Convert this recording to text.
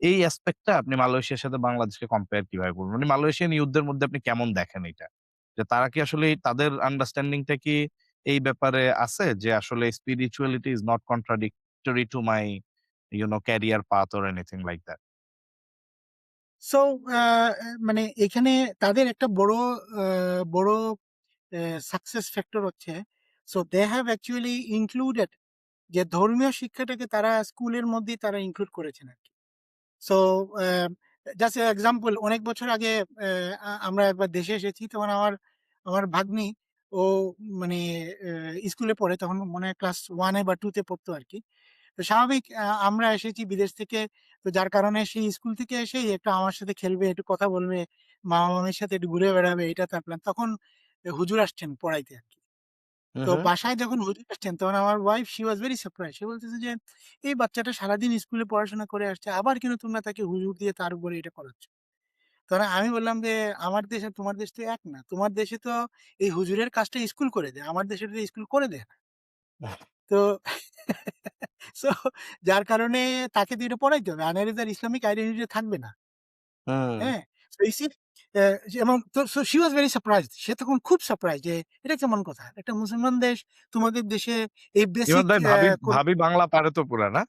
এই অ্যাসপেক্টটা আপনি মালয়েশিয়ার সাথে বাংলাদেশকে কম্পেয়ার কীভাবে করবেন? মানে মালয়েশিয়ান ইয়ুথদের মধ্যে আপনি কেমন দেখেন এইটা? যে তারা কি আসলে তাদের আন্ডারস্ট্যান্ডিং টা কি এই ব্যাপারে আছে? যে আসলে spirituality is not contradictory to my, you know, career path or anything like that? So মানে এখানে তাদের একটা বড় বড় সাকসেস ফ্যাক্টর হচ্ছে so they have actually included যে ধর্মীয় শিক্ষাটাকে তারা স্কুলের মধ্যেই তারা ইনক্লুড করেছেন আরকি। সো জাস্ট এক্সাম্পল অনেক বছর আগে আমরা একবার দেশে এসেছি তখন আমার, আমার ভাগ্নি ও মানে স্কুলে পড়ে তখন মনে হয় ক্লাস ওয়ানে বা টুতে পড়তো আর কি তো স্বাভাবিক আমরা এসেছি বিদেশ থেকে তো যার কারণে সেই স্কুল থেকে এসেই একটু আমার সাথে খেলবে, একটু কথা বলবে, মামা-মামির সাথে একটু ঘুরে বেড়াবে এটা তার প্ল্যান। তখন হুজুর আসছেন পড়াইতে আরকি। তো। বাসায় যখন হুজুর আসছেন তখন আমার wife she was very surprised. সে বলতেছে যে, "এই বাচ্চাটা সারাদিন স্কুলে পড়াশোনা করে আসছে। আবার কেন তোমরা তাকে হুজুর দিয়ে তার উপরে এটা করাচ্ছ?" তখন আমি বললাম যে, "আমার দেশ আর তোমার দেশ তো এক না। তোমার দেশে তো এই হুজুরের কাজটা স্কুল করে দেয়। আমার দেশে তো স্কুল করে দেয় না।" তো সো যার কারণে তাকে তো এটা পড়াইতে হবে। আনারে তার ইসলামিক আইডেন্টিটি থাকবে না। হুম। হ্যাঁ? You see she was very surprise সে তখন খুব সারপ্রাইজ যে, "এটা কেমন কথা? একটা মুসলমান দেশ, তোমাদের দেশে এই বেসিক ভাবি, ভাবি বাংলা পারে তো পুরা না?